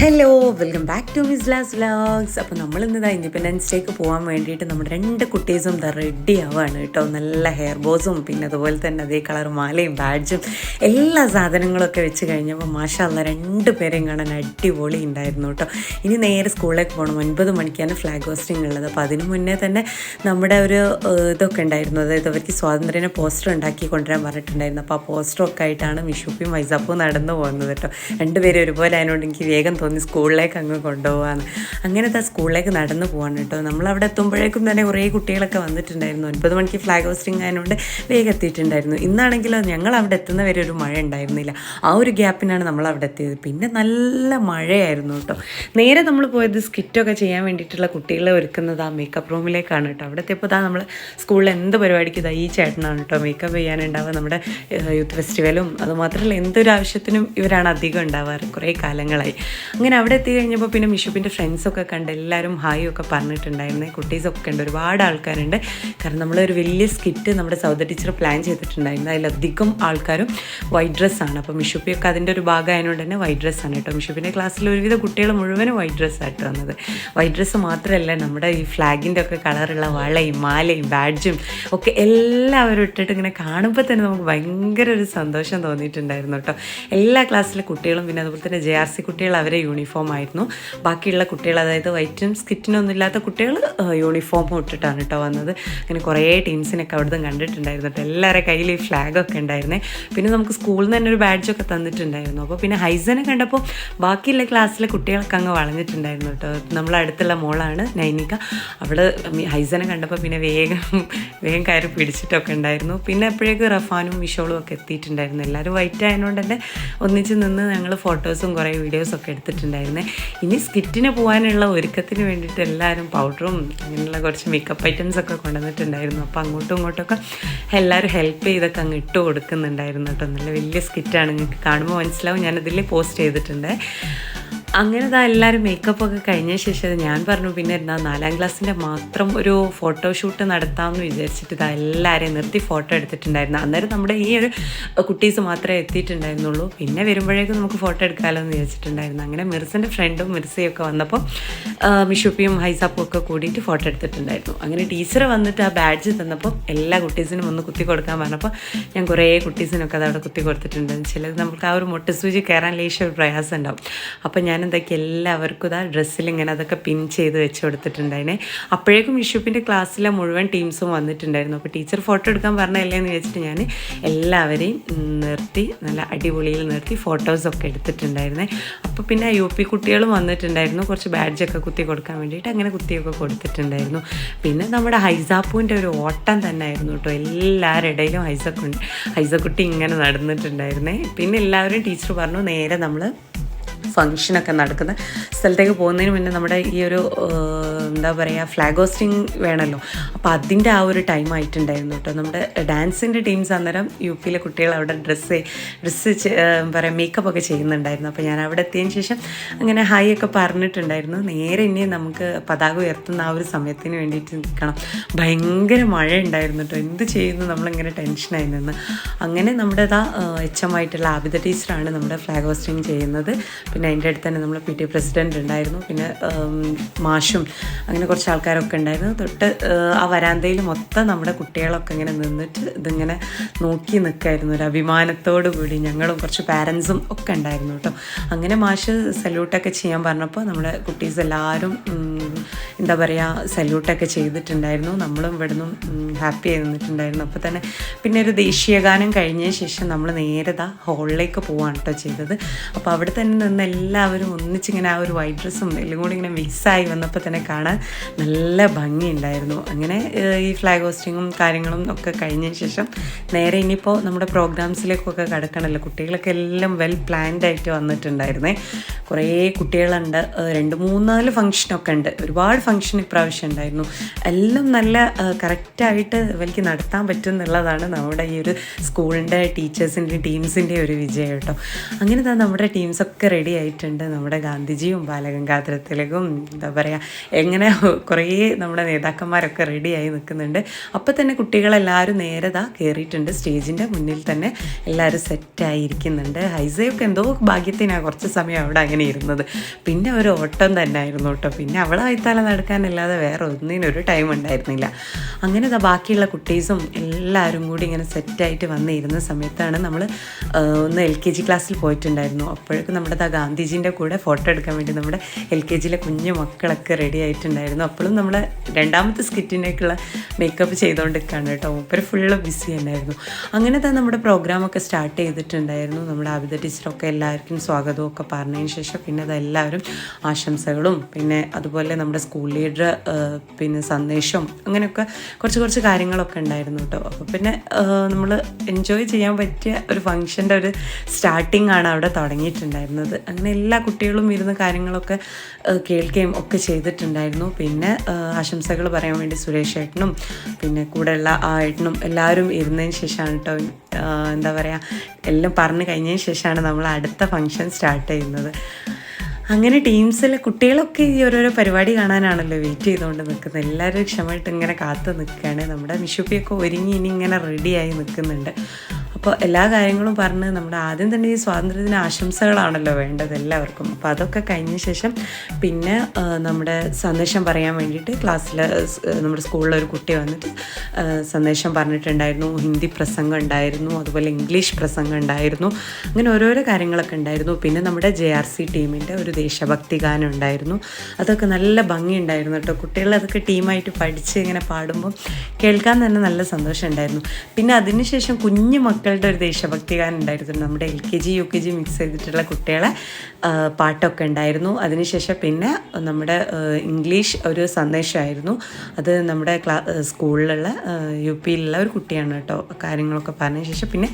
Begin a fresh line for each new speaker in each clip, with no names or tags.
Hello welcome back to Miss Laz vlogs അപ്പോൾ നമ്മൾ ഇന്ന് ഇൻഡിപെൻഡൻസ് ഡേക്ക് പോകാൻ വേണ്ടിയിട്ട് നമ്മുടെ രണ്ട് കുട്ടീസും ഇതാ റെഡി ആവുകയാണ് കേട്ടോ. നല്ല ഹെയർ ബോസും പിന്നെ അതുപോലെ തന്നെ അതേ കളർ മാലയും ബാഡ്ജും എല്ലാ സാധനങ്ങളൊക്കെ വെച്ച് കഴിഞ്ഞപ്പോൾ മാഷല്ല രണ്ട് പേരെയും കാണാൻ അടിപൊളി ഉണ്ടായിരുന്നു കേട്ടോ. ഇനി നേരെ സ്കൂളിലേക്ക് പോകണം ഒൻപത് മണിക്കാണ് ഫ്ലാഗ് ഹോസ്റ്റിംഗ് ഉള്ളത്. അപ്പോൾ അതിന് മുന്നേ തന്നെ നമ്മുടെ ഒരു ഇതൊക്കെ ഉണ്ടായിരുന്നു അതായത് അവർക്ക് സ്വാതന്ത്ര്യന പോസ്റ്റർ ഉണ്ടാക്കി കൊണ്ടുവരാൻ പറഞ്ഞിട്ടുണ്ടായിരുന്നു. അപ്പോൾ ആ പോസ്റ്ററൊക്കെ ആയിട്ടാണ് മിഷുപ്പിയും വൈസാപ്പും നടന്നു പോകുന്നത് കേട്ടോ. രണ്ടുപേരും ഒരുപോലെ ആയതുകൊണ്ട് എനിക്ക് വേഗം സ്കൂളിലേക്ക് അങ്ങ് കൊണ്ടുപോകാന്ന് അങ്ങനത്തെ സ്കൂളിലേക്ക് നടന്നു പോകാൻ കേട്ടോ. നമ്മൾ അവിടെ എത്തുമ്പോഴേക്കും തന്നെ കുറേ കുട്ടികളൊക്കെ വന്നിട്ടുണ്ടായിരുന്നു. ഒൻപത് മണിക്ക് ഫ്ലാഗ് ഹോസ്റ്റിംഗ് ആയതുകൊണ്ട് വേഗം എത്തിയിട്ടുണ്ടായിരുന്നു. ഇന്നാണെങ്കിലോ ഞങ്ങൾ അവിടെ എത്തുന്ന വരെ ഒരു മഴ ഉണ്ടായിരുന്നില്ല. ആ ഒരു ഗ്യാപ്പിനാണ് നമ്മൾ അവിടെ എത്തിയത്. പിന്നെ നല്ല മഴയായിരുന്നു കേട്ടോ. നേരെ നമ്മൾ പോയത് സ്കിറ്റൊക്കെ ചെയ്യാൻ വേണ്ടിയിട്ടുള്ള കുട്ടികളെ ഒരുക്കുന്നത് ആ മേക്കപ്പ് റൂമിലേക്കാണ് കേട്ടോ. അവിടെ എത്തിയപ്പോൾ നമ്മൾ സ്കൂളിൽ എന്ത് പരിപാടിക്ക് ഇതാ ഈ ചേട്ടനാണ് കേട്ടോ മേക്കപ്പ് ചെയ്യാനുണ്ടാവുക. നമ്മുടെ യൂത്ത് ഫെസ്റ്റിവലും അതുമാത്രമല്ല എന്തൊരു ആവശ്യത്തിനും ഇവരാണ് അധികം ഉണ്ടാവാറ്. കുറേ കാലങ്ങളായി. അങ്ങനെ അവിടെ എത്തി കഴിഞ്ഞപ്പോൾ പിന്നെ മിഷുപ്പിന്റെ ഫ്രണ്ട്സൊക്കെ കണ്ട് എല്ലാവരും ഹായ് ഒക്കെ പറഞ്ഞിട്ടുണ്ടായിരുന്നേ. കുട്ടീസൊക്കെ ഉണ്ട് ഒരുപാട് ആൾക്കാരുണ്ട്. കാരണം നമ്മളൊരു വലിയ സ്കിറ്റ് നമ്മുടെ സൗദ ടീച്ചർ പ്ലാൻ ചെയ്തിട്ടുണ്ടായിരുന്നു. അതിലധികം ആൾക്കാരും വൈറ്റ് ഡ്രസ്സാണ് അപ്പോൾ മിഷുപ്പിയൊക്കെ അതിന്റെ ഒരു ഭാഗമായതുകൊണ്ട് തന്നെ വൈറ്റ് ഡ്രസ്സാണ് കേട്ടോ. മിഷുപ്പിന്റെ ക്ലാസ്സിൽ ഒരുവിധ കുട്ടികൾ മുഴുവനും വൈറ്റ് ഡ്രസ്സായിട്ട് വന്നത്. വൈറ്റ് ഡ്രസ്സ് മാത്രമല്ല നമ്മുടെ ഈ ഫ്ലാഗിന്റെ ഒക്കെ കളറുള്ള വളയും മാലയും ബാഡ്ജും ഒക്കെ എല്ലാവരും ഇട്ടിട്ട് ഇങ്ങനെ കാണുമ്പോൾ തന്നെ നമുക്ക് ഭയങ്കര ഒരു സന്തോഷം തോന്നിയിട്ടുണ്ടായിരുന്നു കേട്ടോ. എല്ലാ ക്ലാസ്സിലെ കുട്ടികളും പിന്നെ അതുപോലെ തന്നെ ജെ ആർ സി കുട്ടികൾ അവരെ യൂണിഫോം ആയിരുന്നു. ബാക്കിയുള്ള കുട്ടികൾ അതായത് വൈറ്റും സ്കിറ്റിനൊന്നും ഇല്ലാത്ത കുട്ടികൾ യൂണിഫോം ഇട്ടിട്ടാണ് കേട്ടോ വന്നത്. അങ്ങനെ കുറേ ടീംസിനൊക്കെ അവിടുന്ന് കണ്ടിട്ടുണ്ടായിരുന്നു കേട്ടോ എല്ലാവരുടെ കയ്യിൽ ഈ ഫ്ലാഗൊക്കെ ഉണ്ടായിരുന്നേ. പിന്നെ നമുക്ക് സ്കൂളിൽ നിന്ന് തന്നെ ഒരു ബാഡ്ജൊക്കെ തന്നിട്ടുണ്ടായിരുന്നു. അപ്പോൾ പിന്നെ ഹൈസനെ കണ്ടപ്പോൾ ബാക്കിയുള്ള ക്ലാസ്സിലെ കുട്ടികളൊക്കെ അങ്ങ് വളഞ്ഞിട്ടുണ്ടായിരുന്നു കേട്ടോ നമ്മളെ അടുത്തുള്ള മോളാണ് നൈനിക. അവൾ ഹൈസനെ കണ്ടപ്പോൾ പിന്നെ വേഗം വേഗം കയറി പിടിച്ചിട്ടൊക്കെ ഉണ്ടായിരുന്നു. പിന്നെ അപ്പോഴേക്ക് റഫാനും മിഷോളും ഒക്കെ എത്തിയിട്ടുണ്ടായിരുന്നു. എല്ലാവരും വൈറ്റ് ആയതുകൊണ്ട് തന്നെ ഒന്നിച്ച് നിന്ന് ഞങ്ങൾ ഫോട്ടോസും കുറേ വീഡിയോസും ഒക്കെ എടുത്തിട്ടുണ്ടായിരുന്നേ ഇനി സ്കിറ്റിന് പോകാനുള്ള ഒരുക്കത്തിന് വേണ്ടിയിട്ട് എല്ലാവരും പൗഡറും അങ്ങനെയുള്ള കുറച്ച് മേക്കപ്പ് ഐറ്റംസ് ഒക്കെ കൊണ്ടുവന്നിട്ടുണ്ടായിരുന്നു. അപ്പോൾ അങ്ങോട്ടും ഇങ്ങോട്ടൊക്കെ എല്ലാവരും ഹെൽപ്പ് ചെയ്തൊക്കെ അങ്ങ് ഇട്ട് കൊടുക്കുന്നുണ്ടായിരുന്നു കേട്ടോ. നല്ല വലിയ സ്കിറ്റാണ് നിങ്ങൾക്ക് കാണുമ്പോൾ മനസ്സിലാവും. ഞാനതിൽ പോസ്റ്റ് ചെയ്തിട്ടുണ്ട്. അങ്ങനെ ഇതാ എല്ലാവരും മേക്കപ്പ് ഒക്കെ കഴിഞ്ഞ ശേഷം ഞാൻ പറഞ്ഞു പിന്നെ എന്താ നാലാം ക്ലാസ്സിന്റെ മാത്രം ഒരു ഫോട്ടോഷൂട്ട് നടത്താമെന്ന് വിചാരിച്ചിട്ട് ഇതാ എല്ലാവരെയും നിർത്തി ഫോട്ടോ എടുത്തിട്ടുണ്ടായിരുന്നു. അന്നേരം നമ്മുടെ ഈ ഒരു കുട്ടീസ് മാത്രമേ എത്തിയിട്ടുണ്ടായിരുന്നുള്ളൂ. പിന്നെ വരുമ്പോഴേക്കും നമുക്ക് ഫോട്ടോ എടുക്കാമല്ലോ എന്ന് വിചാരിച്ചിട്ടുണ്ടായിരുന്നു. അങ്ങനെ മിർസിന്റെ ഫ്രണ്ടും മിർസയും ഒക്കെ വന്നപ്പോൾ മിഷുപ്പിയും ഹൈസാപ്പും ഒക്കെ കൂടിയിട്ട് ഫോട്ടോ എടുത്തിട്ടുണ്ടായിരുന്നു. അങ്ങനെ ടീച്ചർ വന്നിട്ട് ആ ബാഡ്ജ് തന്നപ്പോൾ എല്ലാ കുട്ടീസിനും ഒന്ന് കുത്തി കൊടുക്കാൻ പറഞ്ഞപ്പോൾ ഞാൻ കുറേ കുട്ടീസിനൊക്കെ അതവിടെ കുത്തി കൊടുത്തിട്ടുണ്ട്. ചിലത് നമുക്ക് ആ ഒരു മുട്ടസൂചി കയറാൻ ലേശം ഒരു പ്രയാസം ഉണ്ടാവും. അപ്പോൾ ഞാൻ എന്താക്കി എല്ലാവർക്കും ഇതാ ഡ്രസ്സിൽ ഇങ്ങനെ അതൊക്കെ പിൻ ചെയ്ത് വെച്ച് കൊടുത്തിട്ടുണ്ടായിനെ. അപ്പോഴേക്കും വിഷുപ്പിന്റെ ക്ലാസ്സിലെ മുഴുവൻ ടീംസും വന്നിട്ടുണ്ടായിരുന്നു. അപ്പോൾ ടീച്ചർ ഫോട്ടോ എടുക്കാൻ പറഞ്ഞല്ലേ എന്ന് വെച്ചിട്ട് ഞാൻ എല്ലാവരെയും നിർത്തി നല്ല അടിപൊളിയിൽ നിർത്തി ഫോട്ടോസൊക്കെ എടുത്തിട്ടുണ്ടായിരുന്നെ. അപ്പോൾ പിന്നെ യു പി കുട്ടികളും വന്നിട്ടുണ്ടായിരുന്നു. കുറച്ച് ബാഡ്ജൊക്കെ കുത്തി കൊടുക്കാൻ വേണ്ടിയിട്ട് അങ്ങനെ കുത്തിയൊക്കെ കൊടുത്തിട്ടുണ്ടായിരുന്നു. പിന്നെ നമ്മുടെ ഹൈസാപ്പൂവിന്റെ ഒരു ഓട്ടം തന്നെ ആയിരുന്നു കേട്ടോ. എല്ലാവരുടെ ഇടയിലും ഹൈസക്കുണ്ട് ഹൈസക്കുട്ടി ഇങ്ങനെ നടന്നിട്ടുണ്ടായിരുന്നേ. പിന്നെ എല്ലാവരും ടീച്ചർ പറഞ്ഞു നേരെ നമ്മൾ ഫങ്ഷനൊക്കെ നടക്കുന്ന സ്ഥലത്തേക്ക് പോകുന്നതിന് മുന്നേ നമ്മുടെ ഈ ഒരു എന്താ പറയുക ഫ്ലാഗ് ഹോസ്റ്റിംഗ് വേണമല്ലോ അപ്പോൾ അതിന്റെ ആ ഒരു ടൈം ആയിട്ടുണ്ടായിരുന്നു കേട്ടോ. നമ്മുടെ ഡാൻസിന്റെ ടീംസ് അന്നേരം യു പിയിലെ കുട്ടികൾ അവിടെ ഡ്രസ്സ് ഡ്രസ്സ് പറയാം മേക്കപ്പ് ഒക്കെ ചെയ്യുന്നുണ്ടായിരുന്നു. അപ്പോൾ ഞാൻ അവിടെ എത്തിയതിന് ശേഷം അങ്ങനെ ഹായ് ഒക്കെ പറഞ്ഞിട്ടുണ്ടായിരുന്നു. നേരെ ഇനി നമുക്ക് പതാക ഉയർത്തുന്ന ആ ഒരു സമയത്തിന് വേണ്ടിയിട്ട് നിൽക്കണം. ഭയങ്കര മഴ ഉണ്ടായിരുന്നു കേട്ടോ. എന്ത് ചെയ്യുന്നു നമ്മളിങ്ങനെ ടെൻഷനായി നിന്ന്. അങ്ങനെ നമ്മുടെ ഇതാ എച്ച് എം ആയിട്ടുള്ള ആബിദ ടീച്ചറാണ് നമ്മുടെ ഫ്ലാഗ് ഹോസ്റ്റിംഗ് ചെയ്യുന്നത്. പിന്നെ അതിന്റെ അടുത്ത് തന്നെ നമ്മൾ പി ടി പ്രസിഡന്റ് ഉണ്ടായിരുന്നു. പിന്നെ മാഷും അങ്ങനെ കുറച്ച് ആൾക്കാരൊക്കെ ഉണ്ടായിരുന്നു. തൊട്ട് ആ വരാന്തയിൽ മൊത്തം നമ്മുടെ കുട്ടികളൊക്കെ ഇങ്ങനെ നിന്നിട്ട് ഇതിങ്ങനെ നോക്കി നിൽക്കായിരുന്നു ഒരു അഭിമാനത്തോടു കൂടി ഞങ്ങളും കുറച്ച് പാരൻസും ഒക്കെ ഉണ്ടായിരുന്നു കേട്ടോ. അങ്ങനെ മാഷ് സല്യൂട്ടൊക്കെ ചെയ്യാൻ പറഞ്ഞപ്പോൾ നമ്മുടെ കുട്ടീസ് എല്ലാവരും എന്താ പറയുക സല്യൂട്ടൊക്കെ ചെയ്തിട്ടുണ്ടായിരുന്നു. നമ്മളും ഇവിടുന്ന് ഹാപ്പി ആയി നിന്നിട്ടുണ്ടായിരുന്നു. അപ്പോൾ തന്നെ പിന്നെ ഒരു ദേശീയ ഗാനം കഴിഞ്ഞ ശേഷം നമ്മൾ നേരെ ദാ ഹോളിലേക്ക് പോവാണ് കേട്ടോ ചെയ്തത്. അപ്പോൾ അവിടെ തന്നെ നിന്ന് എല്ലാവരും ഒന്നിച്ചിങ്ങനെ ആ ഒരു വൈറ്റ് ഡ്രസ്സും എല്ലാം കൂടി ഇങ്ങനെ മിക്സായി വന്നപ്പോൾ തന്നെ കാണാൻ നല്ല ഭംഗിയുണ്ടായിരുന്നു. അങ്ങനെ ഈ ഫ്ലാഗ് ഹോസ്റ്റിങ്ങും കാര്യങ്ങളും ഒക്കെ കഴിഞ്ഞതിന് ശേഷം നേരെ ഇനിയിപ്പോൾ നമ്മുടെ പ്രോഗ്രാംസിലേക്കൊക്കെ കിടക്കണമല്ലോ കുട്ടികളൊക്കെ എല്ലാം വെൽ പ്ലാൻഡ് ആയിട്ട് വന്നിട്ടുണ്ടായിരുന്നേ. കുറേ കുട്ടികളുണ്ട്. രണ്ട് മൂന്നാൽ ഫംഗ്ഷനൊക്കെ ഉണ്ട്. ഒരുപാട് ഫംഗ്ഷൻ ഇപ്രാവശ്യം ഉണ്ടായിരുന്നു. എല്ലാം നല്ല കറക്റ്റായിട്ട് ഇവർക്ക് നടത്താൻ പറ്റും എന്നുള്ളതാണ് നമ്മുടെ ഈ ഒരു സ്കൂളിന്റെ ടീച്ചേഴ്സിന്റെ ടീംസിന്റെ ഒരു വിജയം കേട്ടോ. അങ്ങനെ തന്നെ നമ്മുടെ ടീംസൊക്കെ റെഡി ആയിട്ടുണ്ട് നമ്മുടെ ഗാന്ധിജിയും ബാലഗംഗാധര തിലകും എന്താ പറയുക എങ്ങനെ കുറേ നമ്മുടെ നേതാക്കന്മാരൊക്കെ റെഡിയായി നിൽക്കുന്നുണ്ട്. അപ്പോൾ തന്നെ കുട്ടികളെല്ലാവരും നേരെ ദാ കയറിയിട്ടുണ്ട് സ്റ്റേജിന്റെ മുന്നിൽ തന്നെ എല്ലാവരും സെറ്റായിരിക്കുന്നുണ്ട് ഹൈസയൊക്കെ എന്തോ ഭാഗ്യത്തിനാണ് കുറച്ച് സമയം അവിടെ അങ്ങനെ ഇരുന്നത്. പിന്നെ ഒരു ഓട്ടം തന്നെ ആയിരുന്നു കേട്ടോ. പിന്നെ അവളെ വൈത്താല നടക്കാനല്ലാതെ വേറെ ഒന്നിനൊരു ടൈം ഉണ്ടായിരുന്നില്ല. അങ്ങനെ ബാക്കിയുള്ള കുട്ടീസും എല്ലാവരും കൂടി ഇങ്ങനെ സെറ്റായിട്ട് വന്നിരുന്ന സമയത്താണ് നമ്മൾ ഒന്ന് എൽ കെ ജി ക്ലാസ്സിൽ പോയിട്ടുണ്ടായിരുന്നു. അപ്പോഴേക്കും നമ്മുടെ ഗാന്ധിജീന്റെ കൂടെ ഫോട്ടോ എടുക്കാൻ വേണ്ടി നമ്മുടെ എൽ കെ ജിയിലെ കുഞ്ഞു മക്കളൊക്കെ റെഡി ആയിട്ടുണ്ടായിരുന്നു. അപ്പോഴും നമ്മൾ രണ്ടാമത്തെ സ്കിറ്റിനേക്കുള്ള മേക്കപ്പ് ചെയ്തുകൊണ്ടിരിക്കുകയാണ് കേട്ടോ. മൂപ്പര് ഫുള്ള് ബിസി തന്നെയായിരുന്നു. അങ്ങനെ തന്നെ നമ്മുടെ പ്രോഗ്രാമൊക്കെ സ്റ്റാർട്ട് ചെയ്തിട്ടുണ്ടായിരുന്നു. നമ്മുടെ ആബിദ ടീച്ചറൊക്കെ എല്ലാവർക്കും സ്വാഗതവും ഒക്കെ പറഞ്ഞതിന് ശേഷം പിന്നെ അതെല്ലാവരും ആശംസകളും പിന്നെ അതുപോലെ നമ്മുടെ സ്കൂൾ ലീഡർ പിന്നെ സന്ദേശം അങ്ങനെയൊക്കെ കുറച്ച് കുറച്ച് കാര്യങ്ങളൊക്കെ ഉണ്ടായിരുന്നു കേട്ടോ. അപ്പോൾ പിന്നെ നമ്മൾ എൻജോയ് ചെയ്യാൻ പറ്റിയ ഒരു ഫങ്ഷന്റെ ഒരു സ്റ്റാർട്ടിംഗ് ആണ് അവിടെ തുടങ്ങിയിട്ടുണ്ടായിരുന്നത്. അങ്ങനെ എല്ലാ കുട്ടികളും ഇരുന്ന് കാര്യങ്ങളൊക്കെ കേൾക്കുകയും ഒക്കെ ചെയ്തിട്ടുണ്ടായിരുന്നു. പിന്നെ ആശംസകൾ പറയാൻ വേണ്ടി സുരേഷ് ഏട്ടനും പിന്നെ കൂടെയുള്ള ആ ഏട്ടനും എല്ലാവരും ഇരുന്നതിന് ശേഷമാണ് കേട്ടോ എന്താ പറയുക എല്ലാം പറഞ്ഞു കഴിഞ്ഞതിന് ശേഷമാണ് നമ്മൾ അടുത്ത ഫങ്ഷൻ സ്റ്റാർട്ട് ചെയ്യുന്നത്. അങ്ങനെ ടീംസിൽ കുട്ടികളൊക്കെ ഈ ഓരോരോ പരിപാടി കാണാനാണല്ലോ വെയിറ്റ് ചെയ്തുകൊണ്ട് നിൽക്കുന്നത്. എല്ലാവരും ക്ഷമമായിട്ട് ഇങ്ങനെ കാത്തു നിൽക്കുകയാണ്. നമ്മുടെ മിഷുപ്പിയൊക്കെ ഒരുങ്ങി ഇനി ഇങ്ങനെ റെഡിയായി നിൽക്കുന്നുണ്ട്. അപ്പോൾ എല്ലാ കാര്യങ്ങളും പറഞ്ഞ് നമ്മുടെ ആദ്യം തന്നെ ഈ സ്വാതന്ത്ര്യദിന ആശംസകളാണല്ലോ വേണ്ടത് എല്ലാവർക്കും. അപ്പോൾ അതൊക്കെ കഴിഞ്ഞ ശേഷം പിന്നെ നമ്മുടെ സന്ദേശം പറയാൻ വേണ്ടിയിട്ട് ക്ലാസ്സിൽ നമ്മുടെ സ്കൂളിലെ ഒരു കുട്ടി വന്നിട്ട് സന്ദേശം പറഞ്ഞിട്ടുണ്ടായിരുന്നു. ഹിന്ദി പ്രസംഗം ഉണ്ടായിരുന്നു അതുപോലെ ഇംഗ്ലീഷ് പ്രസംഗം ഉണ്ടായിരുന്നു. അങ്ങനെ ഓരോരോ കാര്യങ്ങളൊക്കെ ഉണ്ടായിരുന്നു. പിന്നെ നമ്മുടെ ജെ ആർ സി ടീമിന്റെ ഒരു ദേശഭക്തി ഗാനം ഉണ്ടായിരുന്നു. അതൊക്കെ നല്ല ഭംഗിയുണ്ടായിരുന്നു കേട്ടോ. കുട്ടികൾ അതൊക്കെ ടീമായിട്ട് പഠിച്ച് ഇങ്ങനെ പാടുമ്പോൾ കേൾക്കാൻ തന്നെ നല്ല സന്തോഷം ഉണ്ടായിരുന്നു. പിന്നെ അതിനുശേഷം കുഞ്ഞു മക്കളുടെ ഒരു ദേശഭക്തി ഗാനം ഉണ്ടായിരുന്നു. നമ്മുടെ L K G U K G mix ചെയ്തിട്ടുള്ള കുട്ടികളെ പാട്ടൊക്കെ ഉണ്ടായിരുന്നു. അതിനുശേഷം പിന്നെ നമ്മുടെ ഇംഗ്ലീഷ് ഒരു സന്ദേശമായിരുന്നു. അത് നമ്മുടെ ക്ലാ സ്കൂളിലുള്ള യു പിയിലുള്ള ഒരു കുട്ടിയാണ് കേട്ടോ കാര്യങ്ങളൊക്കെ പറഞ്ഞ ശേഷം പിന്നെ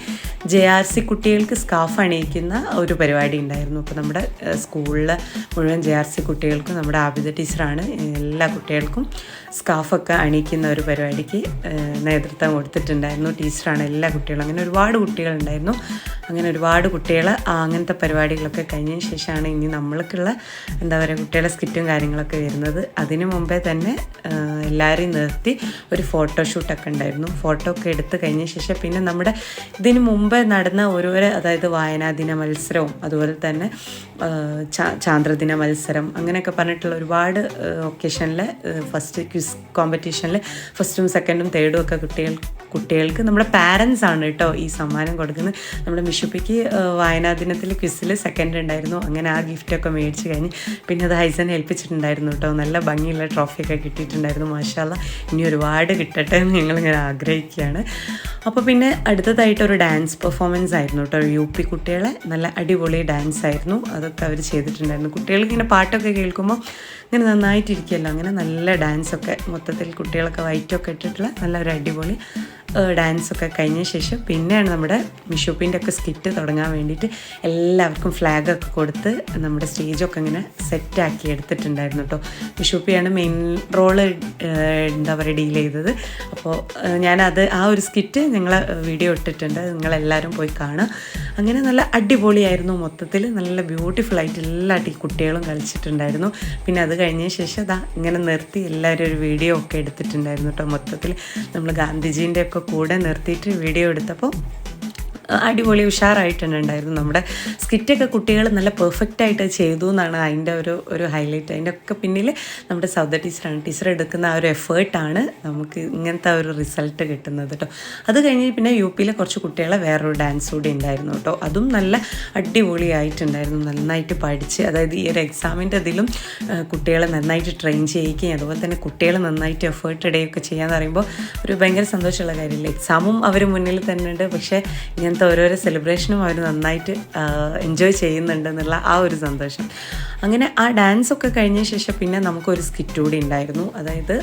ജെ ആർ സി കുട്ടികൾക്ക് സ്കാഫ് അണിയിക്കുന്ന ഒരു പരിപാടി ഉണ്ടായിരുന്നു. അപ്പോൾ നമ്മുടെ സ്കൂളിൽ മുഴുവൻ ജെ ആർ സി കുട്ടികൾക്കും നമ്മുടെ ആബിദ ടീച്ചറാണ് എല്ലാ കുട്ടികൾക്കും സ്കാഫൊക്കെ അണിയിക്കുന്ന ഒരു പരിപാടിക്ക് നേതൃത്വം കൊടുത്തിട്ടുണ്ടായിരുന്നു. ടീച്ചറാണ് എല്ലാ കുട്ടികളും. അങ്ങനെ ഒരുപാട് കുട്ടികളുണ്ടായിരുന്നു. അങ്ങനെ ഒരുപാട് കുട്ടികൾ അങ്ങനത്തെ പരിപാടികളൊക്കെ കഴിഞ്ഞതിന് ശേഷമാണ് ഇനി നമ്മൾക്കുള്ള എന്താ പറയുക കുട്ടികളെ സ്കിറ്റും കാര്യങ്ങളൊക്കെ വരുന്നത്. അതിനു മുമ്പേ തന്നെ എല്ലാവരെയും നിർത്തി ഒരു ഫോട്ടോഷൂട്ടൊക്കെ ഉണ്ടായിരുന്നു. ഫോട്ടോ ഒക്കെ എടുത്തു കഴിഞ്ഞ ശേഷം പിന്നെ നമ്മുടെ ഇതിന് മുമ്പ് നടന്ന ഓരോരോ അതായത് വായനാദിന മത്സരവും അതുപോലെ തന്നെ ചാന്ദ്രദിന മത്സരം അങ്ങനെയൊക്കെ പറഞ്ഞിട്ടുള്ള ഒരുപാട് ഒക്കേഷനിൽ ഫസ്റ്റ് ക്വിസ് കോമ്പറ്റീഷനിൽ ഫസ്റ്റും സെക്കൻഡും തേർഡും ഒക്കെ കുട്ടികൾ കുട്ടികൾക്ക് നമ്മുടെ പാരൻസ് ആണ് കേട്ടോ ഈ സമ്മാനം കൊടുക്കുന്നത്. നമ്മുടെ മിഷുപ്പിക്ക് വായനാദിനത്തിൽ വായനാ ദിനത്തിൽ ക്വിസിൽ സെക്കൻഡ് ഉണ്ടായിരുന്നു. അങ്ങനെ ആ ഗിഫ്റ്റൊക്കെ മേടിച്ച് കഴിഞ്ഞ് പിന്നെ അത് ഹൈസനെ ഏൽപ്പിച്ചിട്ടുണ്ടായിരുന്നു കേട്ടോ നല്ല ഭംഗിയുള്ള ട്രോഫിയൊക്കെ കിട്ടിയിട്ടുണ്ടായിരുന്നു. മാഷാല്ല ഇനി ഒരുപാട് കിട്ടട്ടെ എന്ന് ഞങ്ങളിങ്ങനെ ആഗ്രഹിക്കുകയാണ്. അപ്പോൾ പിന്നെ അടുത്തതായിട്ട് ഒരു ഡാൻസ് പെർഫോമൻസ് ആയിരുന്നു കേട്ടോ. യു പി കുട്ടികളെ നല്ല അടിപൊളി ഡാൻസ് ആയിരുന്നു. അതൊക്കെ അവർ ചെയ്തിട്ടുണ്ടായിരുന്നു. കുട്ടികൾക്ക് ഇങ്ങനെ പാട്ടൊക്കെ കേൾക്കുമ്പോൾ ഇങ്ങനെ നന്നായിട്ടിരിക്കുമല്ലോ അങ്ങനെ നല്ല ഡാൻസൊക്കെ മൊത്തത്തിൽ കുട്ടികളൊക്കെ വൈറ്റൊക്കെ ഇട്ടിട്ടുള്ള നല്ലൊരു അടിപൊളി ഡാൻസൊക്കെ കഴിഞ്ഞ ശേഷം പിന്നെയാണ് നമ്മുടെ മിഷോപ്പിന്റെ ഒക്കെ സ്കിറ്റ് തുടങ്ങാൻ വേണ്ടിയിട്ട് എല്ലാവർക്കും ഫ്ലാഗൊക്കെ കൊടുത്ത് നമ്മുടെ സ്റ്റേജൊക്കെ ഇങ്ങനെ സെറ്റാക്കി എടുത്തിട്ടുണ്ടായിരുന്നു കേട്ടോ. മിഷോപ്പിയാണ് മെയിൻ റോൾ എന്താ പറയുക ഡീൽ ചെയ്തത്. അപ്പോൾ ഞാനത് ആ ഒരു സ്കിറ്റ് ഞങ്ങൾ വീഡിയോ ഇട്ടിട്ടുണ്ട്. നിങ്ങളെല്ലാവരും പോയി കാണുക. അങ്ങനെ നല്ല അടിപൊളിയായിരുന്നു മൊത്തത്തിൽ. നല്ല ബ്യൂട്ടിഫുൾ ആയിട്ട് എല്ലാ ടീ കുട്ടികളും കളിച്ചിട്ടുണ്ടായിരുന്നു. പിന്നെ അത് കഴിഞ്ഞ ശേഷം അതാ ഇങ്ങനെ നിർത്തി എല്ലാവരും ഒരു വീഡിയോ ഒക്കെ എടുത്തിട്ടുണ്ടായിരുന്നു കേട്ടോ മൊത്തത്തിൽ. നമ്മൾ ഗാന്ധിജീന്റെ ഒക്കെ കൂടെ നിർത്തിയിട്ട് വീഡിയോ എടുത്തപ്പോൾ അടിപൊളി ഉഷാറായിട്ട് തന്നെ ഉണ്ടായിരുന്നു നമ്മുടെ സ്കിറ്റൊക്കെ കുട്ടികൾ നല്ല പെർഫെക്റ്റ് ആയിട്ട് ചെയ്തു എന്നാണ് അതിന്റെ ഒരു ഒരു ഹൈലൈറ്റ്. അതിന്റെ ഒക്കെ പിന്നിൽ നമ്മുടെ സൗദ ടീച്ചറാണ്. ടീച്ചർ എടുക്കുന്ന ആ ഒരു എഫേർട്ടാണ് നമുക്ക് ഇങ്ങനത്തെ ഒരു റിസൾട്ട് കിട്ടുന്നത് കേട്ടോ അത് കഴിഞ്ഞ് പിന്നെ യു പിയിലെ കുറച്ച് കുട്ടികളെ വേറൊരു ഡാൻസ് കൂടി ഉണ്ടായിരുന്നു കേട്ടോ അതും നല്ല അടിപൊളിയായിട്ടുണ്ടായിരുന്നു. നന്നായിട്ട് പഠിച്ച് അതായത് ഈ ഒരു എക്സാമിന്റെ ഇതിലും കുട്ടികളെ നന്നായിട്ട് ട്രെയിൻ ചെയ്യിക്കുകയും അതുപോലെ തന്നെ കുട്ടികളെ നന്നായിട്ട് എഫേർട്ട് ഇടുകയൊക്കെ ചെയ്യാന്ന് പറയുമ്പോൾ ഒരു ഭയങ്കര സന്തോഷമുള്ള കാര്യമില്ല എക്സാമും അവർ മുന്നിൽ തന്നെ ഉണ്ട് പക്ഷേ ഇങ്ങനത്തെ ഓരോരോ സെലിബ്രേഷനും അവർ നന്നായിട്ട് എൻജോയ് ചെയ്യുന്നുണ്ട് എന്നുള്ള ആ ഒരു സന്തോഷം. അങ്ങനെ ആ ഡാൻസ് ഒക്കെ കഴിഞ്ഞ ശേഷം പിന്നെ നമുക്കൊരു സ്കിറ്റ് കൂടി ഉണ്ടായിരുന്നു. അതായത്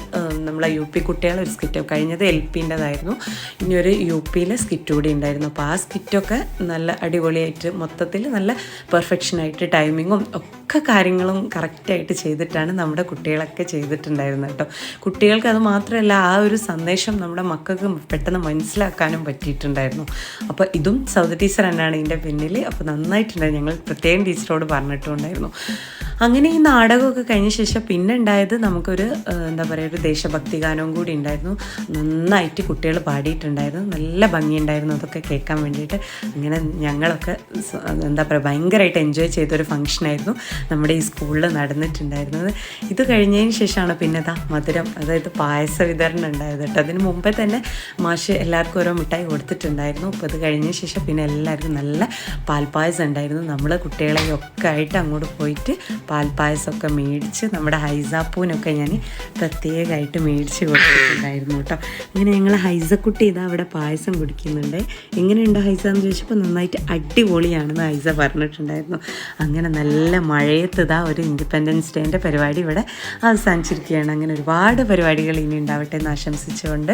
നമ്മളെ യു പി കുട്ടികളെ ഒരു സ്കിറ്റ് കഴിഞ്ഞത് എൽ പിന്റെതായിരുന്നു. ഇനി ഒരു യു പിയിലെ സ്കിറ്റ് കൂടി ഉണ്ടായിരുന്നു. അപ്പോൾ ആ സ്കിറ്റൊക്കെ നല്ല അടിപൊളിയായിട്ട് മൊത്തത്തിൽ നല്ല പെർഫെക്ഷനായിട്ട് ടൈമിങ്ങും ഒക്കെ കാര്യങ്ങളും കറക്റ്റായിട്ട് ചെയ്തിട്ടാണ് നമ്മുടെ കുട്ടികളൊക്കെ ചെയ്തിട്ടുണ്ടായിരുന്നത് കേട്ടോ. കുട്ടികൾക്ക് അത് മാത്രമല്ല ആ ഒരു സന്ദേശം നമ്മുടെ മക്കൾക്ക് പെട്ടെന്ന് മനസ്സിലാക്കാനും പറ്റിയിട്ടുണ്ടായിരുന്നു. അപ്പോൾ ഇതും സൗദ ടീച്ചർ തന്നെയാണ് ഇതിന്റെ പിന്നിൽ അപ്പോൾ നന്നായിട്ടുണ്ടായിരുന്നു ഞങ്ങൾ പ്രത്യേകം ടീച്ചറോട് പറഞ്ഞിട്ടുണ്ടായിരുന്നു. അങ്ങനെ ഈ നാടകമൊക്കെ കഴിഞ്ഞ ശേഷം പിന്നെ ഉണ്ടായത് നമുക്കൊരു എന്താ പറയുക ഒരു ദേശഭക്തി ഗാനവും കൂടി ഉണ്ടായിരുന്നു. നന്നായിട്ട് കുട്ടികൾ പാടിയിട്ടുണ്ടായിരുന്നു. നല്ല ഭംഗിയുണ്ടായിരുന്നു അതൊക്കെ കേൾക്കാൻ വേണ്ടിയിട്ട്. അങ്ങനെ ഞങ്ങളൊക്കെ എന്താ പറയുക ഭയങ്കരമായിട്ട് എൻജോയ് ചെയ്തൊരു ഫംഗ്ഷനായിരുന്നു നമ്മുടെ ഈ സ്കൂളിൽ നടന്നിട്ടുണ്ടായിരുന്നത്. ഇത് കഴിഞ്ഞതിന് ശേഷമാണ് പിന്നെ താ മധുരം അതായത് പായസ വിതരണം ഉണ്ടായത് കേട്ടോ. അതിന് മുമ്പേ തന്നെ മാഷ് എല്ലാവർക്കും ഓരോ മിഠായി കൊടുത്തിട്ടുണ്ടായിരുന്നു. അപ്പോൾ അത് കഴിഞ്ഞ ശേഷം പിന്നെ എല്ലാവർക്കും നല്ല പാൽപ്പായസം ഉണ്ടായിരുന്നു. നമ്മൾ കുട്ടികളെയൊക്കെ ആയിട്ട് അങ്ങോട്ട് പോയിട്ട് പാൽപ്പായസമൊക്കെ മേടിച്ച് നമ്മുടെ ഹൈസാപ്പൂനൊക്കെ ഞാൻ പ്രത്യേകമായിട്ട് മേടിച്ച് കൊടുത്തിട്ടുണ്ടായിരുന്നു കേട്ടോ. അങ്ങനെ ഞങ്ങൾ ഹൈസക്കുട്ടി ഇതാ അവിടെ പായസം കുടിക്കുന്നുണ്ട്. എങ്ങനെയുണ്ട് ഹൈസ എന്ന് ചോദിച്ചപ്പോൾ നന്നായിട്ട് അടിപൊളിയാണെന്ന് ഹൈസ പറഞ്ഞിട്ടുണ്ടായിരുന്നു. അങ്ങനെ നല്ല മഴയത്ത് ഇതാ ഒരു ഇൻഡിപെൻഡൻസ് ഡേന്റെ പരിപാടി ഇവിടെ അവസാനിച്ചിരിക്കുകയാണ്. അങ്ങനെ ഒരുപാട് പരിപാടികൾ ഇനി ഉണ്ടാവട്ടെ എന്ന് ആശംസിച്ചുകൊണ്ട്.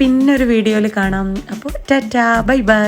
പിന്നെ ഒരു വീഡിയോയിൽ കാണാം. അപ്പോൾ ടാറ്റാ ബൈ ബൈ.